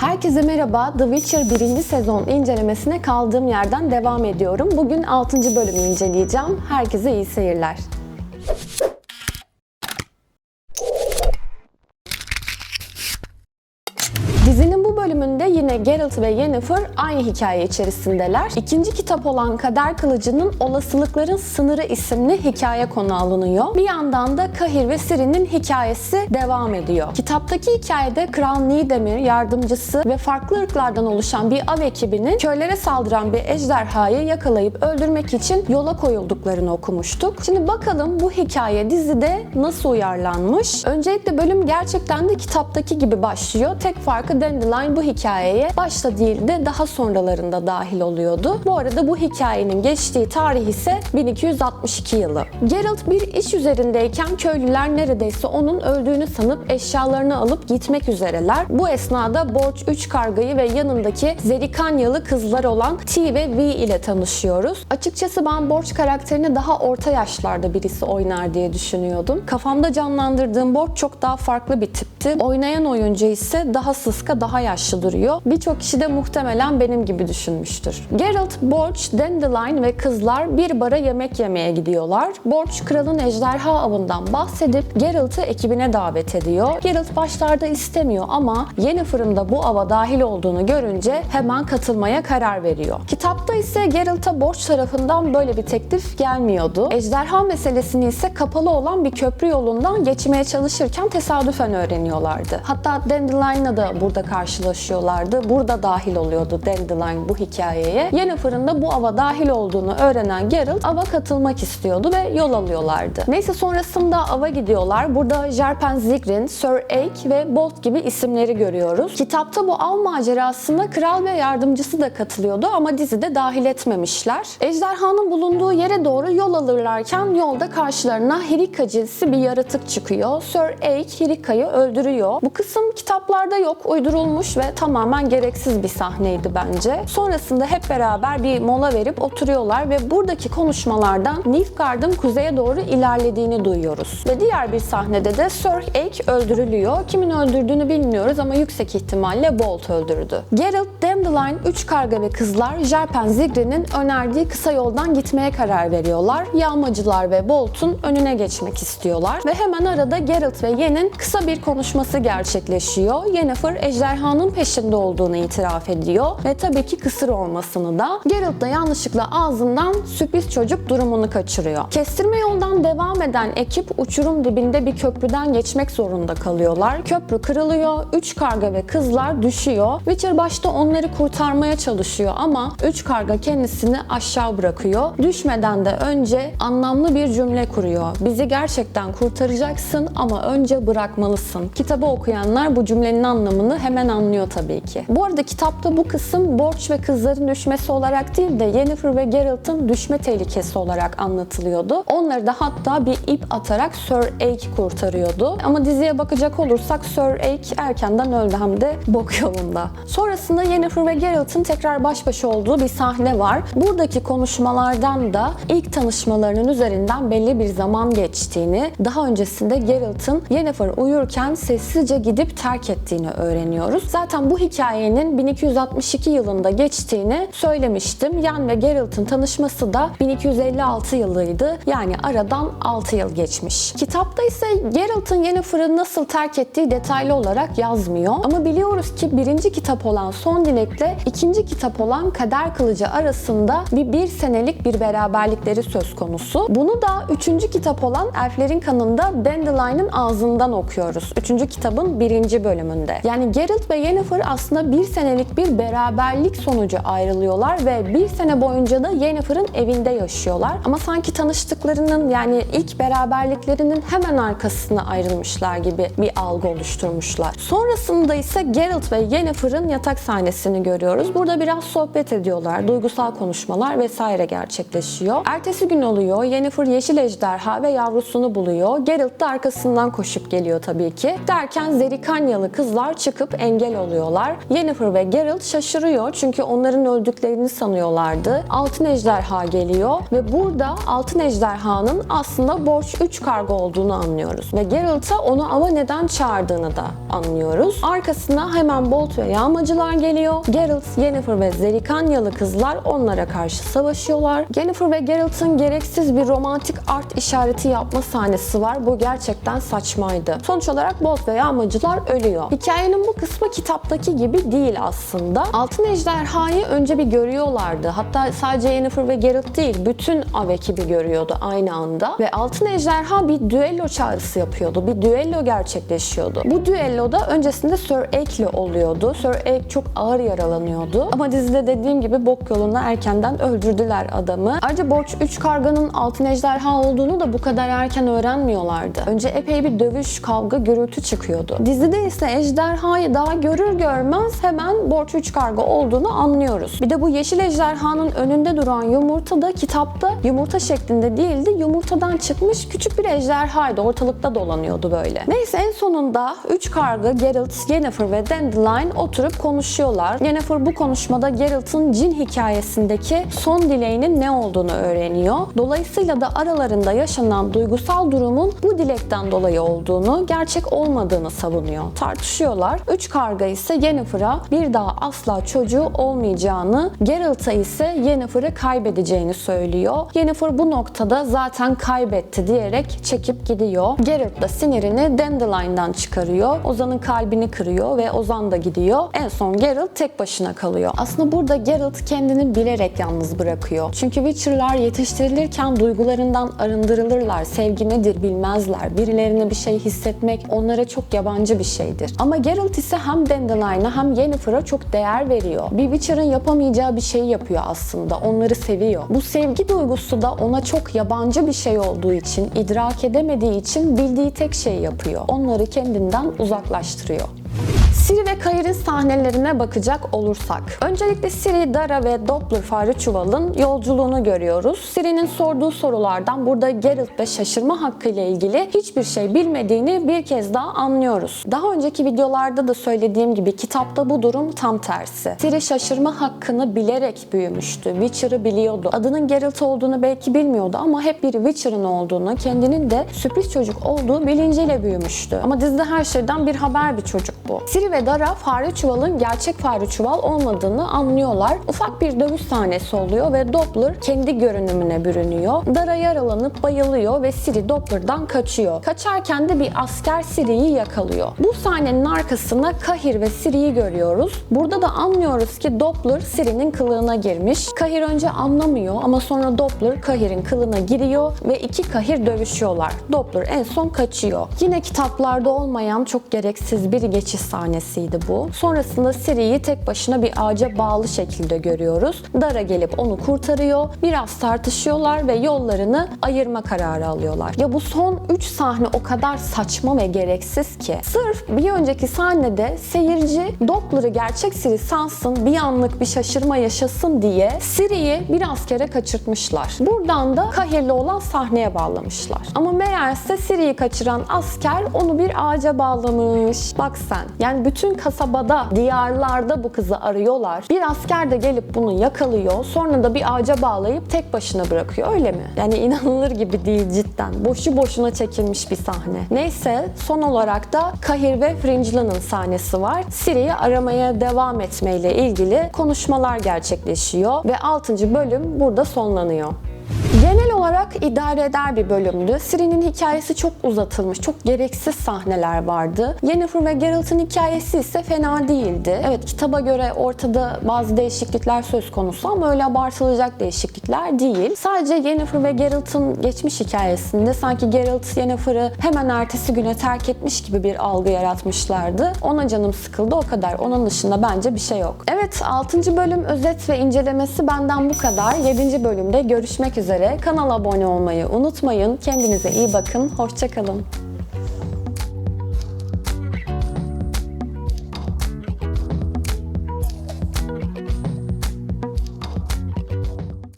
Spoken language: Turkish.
Herkese merhaba. The Witcher 1. sezon incelemesine kaldığım yerden devam ediyorum. Bugün 6. bölümü inceleyeceğim. Herkese iyi seyirler. Dizinin bu bölümünde yine Geralt ve Yennefer aynı hikaye içerisindeler. İkinci kitap olan Kader Kılıcı'nın Olasılıkların Sınırı isimli hikaye konu alınıyor. Bir yandan da Kahir ve Ciri'nin hikayesi devam ediyor. Kitaptaki hikayede Kral Nidemir, yardımcısı ve farklı ırklardan oluşan bir av ekibinin köylere saldıran bir ejderhayı yakalayıp öldürmek için yola koyulduklarını okumuştuk. Şimdi bakalım bu hikaye dizide nasıl uyarlanmış? Öncelikle bölüm gerçekten de kitaptaki gibi başlıyor. Tek farkı Dandelion bu hikayeye başta değil de daha sonralarında dahil oluyordu. Bu arada bu hikayenin geçtiği tarih ise 1262 yılı. Geralt bir iş üzerindeyken köylüler neredeyse onun öldüğünü sanıp eşyalarını alıp gitmek üzereler. Bu esnada Borç 3 kargayı ve yanındaki Zerikanyalı kızlar olan T ve V ile tanışıyoruz. Açıkçası ben Borç karakterini daha orta yaşlarda birisi oynar diye düşünüyordum. Kafamda canlandırdığım Borç çok daha farklı bir tipti. Oynayan oyuncu ise daha sıska, daha yaşlı duruyor. Birçok kişi de muhtemelen benim gibi düşünmüştür. Geralt, Borç, Dandelion ve kızlar bir bara yemek yemeye gidiyorlar. Borç kralın ejderha avından bahsedip Geralt'ı ekibine davet ediyor. Geralt başlarda istemiyor ama Yennefer'ın da bu ava dahil olduğunu görünce hemen katılmaya karar veriyor. Kitapta ise Geralt'a Borç tarafından böyle bir teklif gelmiyordu. Ejderha meselesini ise kapalı olan bir köprü yolundan geçmeye çalışırken tesadüfen öğreniyorlardı. Hatta Dandelion'la da burada karşılaşıyorlardı. Burada dahil oluyordu Dandelion bu hikayeye. Yennefer'ın da bu ava dahil olduğunu öğrenen Geralt ava katılmak istiyordu ve yol alıyorlardı. Neyse sonrasında ava gidiyorlar. Burada Jerpen Zigrin, Sir Ake ve Bolt gibi isimleri görüyoruz. Kitapta bu av macerasına kral ve yardımcısı da katılıyordu ama dizide dahil etmemişler. Ejderhanın bulunduğu yere doğru yol alırlarken yolda karşılarına Hirika cinsi bir yaratık çıkıyor. Sir Ake Hirika'yı öldürüyor. Bu kısım kitaplarda yok, uydurulmuş ve tamamen gereksiz bir sahneydi bence. Sonrasında hep beraber bir mola verip oturuyorlar ve buradaki konuşmalardan Nilfgaard'ın kuzeye doğru ilerlediğini duyuyoruz. Ve diğer bir sahnede de Sir Ake öldürülüyor. Kimin öldürdüğünü bilmiyoruz ama yüksek ihtimalle Bolt öldürdü. Geralt, Dandelion, Üç Karga ve kızlar Jerpen Zigri'nin önerdiği kısa yoldan gitmeye karar veriyorlar. Yağmacılar ve Bolt'un önüne geçmek istiyorlar ve hemen arada Geralt ve Yen'in kısa bir konuşması gerçekleşiyor. Yennefer ejderhanın peşinde olduğunu itiraf ediyor ve tabii ki kısır olmasını da. Geralt da yanlışlıkla ağzından sürpriz çocuk durumunu kaçırıyor. Kestirme yoldan devam eden ekip uçurum dibinde bir köprüden geçmek zorunda kalıyorlar. Köprü kırılıyor, üç karga ve kızlar düşüyor. Witcher başta onları kurtarmaya çalışıyor ama üç karga kendisini aşağı bırakıyor. Düşmeden de önce anlamlı bir cümle kuruyor. Bizi gerçekten kurtaracaksın ama önce bırakmalısın. Kitabı okuyanlar bu cümlenin anlamını hemen anlıyor tabii ki. Bu arada kitapta bu kısım Borç ve kızların düşmesi olarak değil de Yennefer ve Geralt'ın düşme tehlikesi olarak anlatılıyordu. Onları da hatta bir ip atarak Sir Ake kurtarıyordu. Ama diziye bakacak olursak Sir Ake erkenden öldü hem de bok yolunda. Sonrasında Yennefer ve Geralt'ın tekrar baş başa olduğu bir sahne var. Buradaki konuşmalardan da ilk tanışmalarının üzerinden belli bir zaman geçtiğini, daha öncesinde Geralt'ın Yennefer uyurken sessizce gidip terk ettiğini öğreniyoruz. Zaten bu hikayenin 1262 yılında geçtiğini söylemiştim. Yen ve Geralt'ın tanışması da 1256 yılıydı. Yani aradan 6 yıl geçmiş. Kitapta ise Geralt'ın Yennefer'ı nasıl terk ettiği detaylı olarak yazmıyor. Ama biliyoruz ki birinci kitap olan Son Dilek'le ikinci kitap olan Kader Kılıcı arasında bir bir senelik bir beraberlikleri söz konusu. Bunu da üçüncü kitap olan Elflerin Kanı'nda Dandelion'ın ağzından okuyoruz. Üçüncü kitabın birinci bölümünde. Yani Geralt ve Yennefer aslında bir senelik bir beraberlik sonucu ayrılıyorlar ve bir sene boyunca da Yennefer'ın evinde yaşıyorlar. Ama sanki tanıştıklarının yani ilk beraberliklerinin hemen arkasına ayrılmışlar gibi bir algı oluşturmuşlar. Sonrasında ise Geralt ve Yennefer'ın yatak sahnesini görüyoruz. Burada biraz sohbet ediyorlar, duygusal konuşmalar vesaire gerçekleşiyor. Ertesi gün oluyor, Yennefer yeşil ejderha ve yavrusunu buluyor. Geralt da arkasından koşup geliyor tabii ki. Derken Zerikanyalı kızlar çıkıp engel oluyorlar Yennefer ve Geralt şaşırıyor çünkü onların öldüklerini sanıyorlardı. Altın Ejderha geliyor ve burada Altın Ejderha'nın aslında Borç 3 kargo olduğunu anlıyoruz. Ve Geralt'a onu ava neden çağırdığını da anlıyoruz. Arkasına hemen Bolt ve yağmacılar geliyor. Geralt, Yennefer ve Zerikanyalı kızlar onlara karşı savaşıyorlar. Yennefer ve Geralt'ın gereksiz bir romantik art işareti yapma sahnesi var. Bu gerçekten saçmaydı. Sonuç olarak Bolt ve yağmacılar ölüyor. Hikayenin bu kısmı kitaptaki gibi değil aslında. Altın Ejderha'yı önce bir görüyorlardı. Hatta sadece Yennefer ve Geralt değil, bütün av ekibi görüyordu aynı anda. Ve Altın Ejderha bir düello çağrısı yapıyordu. Bir düello gerçekleşiyordu. Bu düelloda öncesinde Sir Aek'le oluyordu. Sir Aek çok ağır yaralanıyordu. Ama dizide dediğim gibi bok yoluna erkenden öldürdüler adamı. Ayrıca Borç 3 karganın Altın Ejderha olduğunu da bu kadar erken öğrenmiyorlardı. Önce epey bir dövüş, kavga, gürültü çıkıyordu. Dizide ise ejderhayı daha görür görmez hemen Borç 3 karga olduğunu anlıyoruz. Bir de bu yeşil ejderhanın önünde duran yumurta da kitapta yumurta şeklinde değildi. Yumurtadan çıkmış küçük bir ejderhaydı. Ortalıkta dolanıyordu böyle. Neyse en sonunda 3 karga Geralt, Yennefer ve Dandelion oturup konuşuyorlar. Yennefer bu konuşmada Geralt'ın cin hikayesindeki son dileğinin ne olduğunu öğreniyor. Dolayısıyla da aralarında yaşanan duygusal durumun bu dilekten dolayı olduğunu, gerçek olmadığını savunuyor. Tartışıyorlar. Üç karga ise Yennefer'a bir daha asla çocuğu olmayacağını, Geralt'a ise Yennefer'ı kaybedeceğini söylüyor. Yennefer bu noktada zaten kaybetti diyerek çekip gidiyor. Geralt da sinirini Dandelion'dan çıkarıyor. Ozan'ın kalbini kırıyor ve Ozan da gidiyor. En son Geralt tek başına kalıyor. Aslında burada Geralt kendini bilerek yalnız bırakıyor. Çünkü Witcher'lar yetiştirilirken duygularından arındırılırlar. Sevgi nedir bilmezler. Birilerine bir şey hissetmek onlara çok yabancı bir şeydir. Ama Geralt ise hem Dandelion'a hem Yennefer'a çok değer veriyor. Bir Witcher'ın yapamayacağı bir şeyi yapıyor aslında. Onları seviyor. Bu sevgi duygusu da ona çok yabancı bir şey olduğu için, idrak edemediği için bildiği tek şeyi yapıyor. Onları kendinden uzaklaştırıyor. Siri ve Kayır'ın sahnelerine bakacak olursak. Öncelikle Siri, Dara ve Doppler fare çuvalın yolculuğunu görüyoruz. Siri'nin sorduğu sorulardan burada Geralt ve şaşırma hakkı ile ilgili hiçbir şey bilmediğini bir kez daha anlıyoruz. Daha önceki videolarda da söylediğim gibi kitapta bu durum tam tersi. Siri şaşırma hakkını bilerek büyümüştü. Witcher'ı biliyordu. Adının Geralt olduğunu belki bilmiyordu ama hep bir Witcher'ın olduğunu, kendinin de sürpriz çocuk olduğu bilinciyle büyümüştü. Ama dizide her şeyden bir haber bir çocuk bu. Siri ve Dara fare çuvalın gerçek fare çuval olmadığını anlıyorlar. Ufak bir dövüş sahnesi oluyor ve Doppler kendi görünümüne bürünüyor. Dara yaralanıp bayılıyor ve Siri Doppler'dan kaçıyor. Kaçarken de bir asker Siri'yi yakalıyor. Bu sahnenin arkasında Kahir ve Siri'yi görüyoruz. Burada da anlıyoruz ki Doppler Siri'nin kılığına girmiş. Kahir önce anlamıyor ama sonra Doppler Kahir'in kılığına giriyor ve iki Kahir dövüşüyorlar. Doppler en son kaçıyor. Yine kitaplarda olmayan çok gereksiz bir geçiş sahnesiydi bu. Sonrasında Siri'yi tek başına bir ağaca bağlı şekilde görüyoruz. Dara gelip onu kurtarıyor. Biraz tartışıyorlar ve yollarını ayırma kararı alıyorlar. Ya bu son 3 sahne o kadar saçma ve gereksiz ki. Sırf bir önceki sahnede seyirci Doppler'ı gerçek Siri sansın, bir anlık bir şaşırma yaşasın diye Siri'yi bir askere kaçırtmışlar. Buradan da Kahir'le olan sahneye bağlamışlar. Ama meğerse Siri'yi kaçıran asker onu bir ağaca bağlamış. Bak sen. Yani bütün kasabada, diyarlarda bu kızı arıyorlar. Bir asker de gelip bunu yakalıyor. Sonra da bir ağaca bağlayıp tek başına bırakıyor. Öyle mi? Yani inanılır gibi değil cidden. Boşu boşuna çekilmiş bir sahne. Neyse son olarak da Kahir ve Fringelan'ın sahnesi var. Siri'yi aramaya devam etmeyle ilgili konuşmalar gerçekleşiyor ve 6. bölüm burada sonlanıyor. Olarak idare eder bir bölümdü. Ciri'nin hikayesi çok uzatılmış, çok gereksiz sahneler vardı. Yennefer ve Geralt'ın hikayesi ise fena değildi. Evet kitaba göre ortada bazı değişiklikler söz konusu ama öyle abartılacak değişiklikler değil. Sadece Yennefer ve Geralt'ın geçmiş hikayesinde sanki Geralt Yennefer'ı hemen ertesi güne terk etmiş gibi bir algı yaratmışlardı. Ona canım sıkıldı o kadar. Onun dışında bence bir şey yok. Evet 6. bölüm özet ve incelemesi benden bu kadar. 7. bölümde görüşmek üzere. Kanala abone olmayı unutmayın. Kendinize iyi bakın. Hoşçakalın.